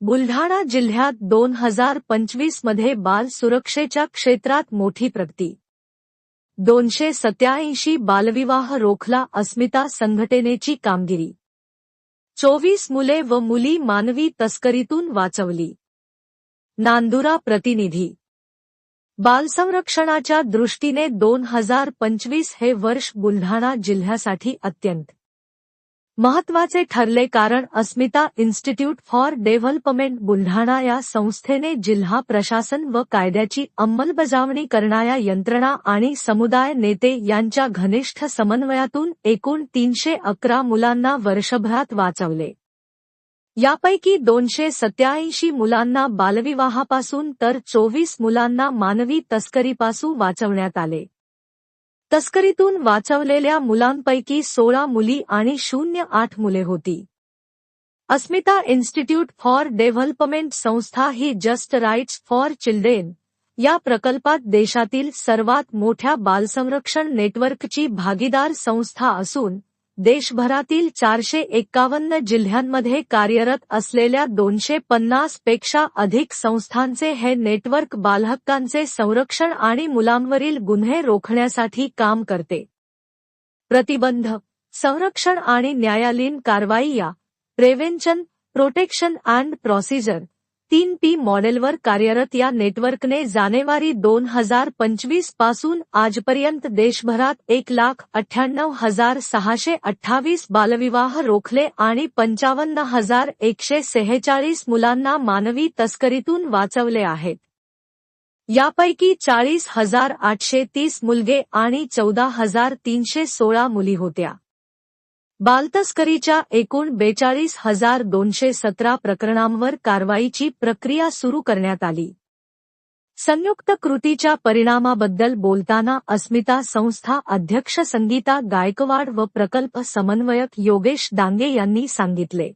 बुलढाणा जिल्ह्यात दोन हजार पंचवीसमध्ये बाल सुरक्षेच्या क्षेत्रात मोठी प्रगती. दोनशे सत्याऐंशी बालविवाह रोखला अस्मिता संघटनेची कामगिरी. चोवीस मुले व मुली मानवी तस्करीतून वाचवली. नांदुरा प्रतिनिधी. बालसंरक्षणाच्या दृष्टीने दोन हजार पंचवीस हे वर्ष बुलढाणा जिल्ह्यासाठी अत्यंत महत्त्वाचे ठरले कारण Asmita institute for development Buldhana या संस्थेने जिल्हा प्रशासन व कायद्याची अंमलबजावणी करणाऱ्या यंत्रणा आणि समुदाय नेते यांच्या घनिष्ठ समन्वयातून एकूण तीनशे अकरा मुलांना वर्षभरात वाचवले. यापैकी दोनशे सत्याऐंशी मुलांना बालविवाहापासून तर चोवीस मुलांना मानवी तस्करीपासून वाचवण्यात आले. तस्करीतून वाचवलेल्या मुलांपैकी सोळा मुली आणि शून्य आठ मुले होती. अस्मिता इन्स्टिट्यूट फॉर डेव्हलपमेंट संस्था ही जस्ट राईट्स फॉर चिल्ड्रेन या प्रकल्पात देशातील सर्वात मोठ्या बालसंरक्षण नेटवर्कची भागीदार संस्था असून देशभरातील चारशे एक्कावन्न जिल्ह्यांमध्ये कार्यरत असलेल्या दोनशे पन्नासपेक्षा अधिक संस्थांचे हे नेटवर्क बालहक्कांचे संरक्षण आणि मुलांवरील गुन्हे रोखण्यासाठी काम करते. प्रतिबंध संरक्षण आणि न्यायालयीन कारवाई या प्रेव्हेन्शन प्रोटेक्शन अँड प्रोसिजर तीन पी मॉडेलवर कार्यरत या नेटवर्कने जानेवारी दोन हजार पंचवीसपासून आजपर्यंत देशभरात एक लाख अठ्ठ्याण्णव हजार सहाशे अठ्ठावीस बालविवाह रोखले आणि पंचावन्न हजार एकशे सेहेचाळीस मुलांना मानवी तस्करीतून वाचवले आहेत. यापैकी चाळीस हजार आठशे तीस मुलगे आणि चौदा हजार तीनशे सोळा मुली होत्या. बालतस्करीच्या एकूण बेचाळीस हजार दोनशे सतरा प्रकरणांवर कारवाईची प्रक्रिया सुरू करण्यात आली. संयुक्त कृतीच्या परिणामाबद्दल बोलताना अस्मिता संस्था अध्यक्ष संगीता गायकवाड व प्रकल्प समन्वयक योगेश डांगे यांनी सांगितले.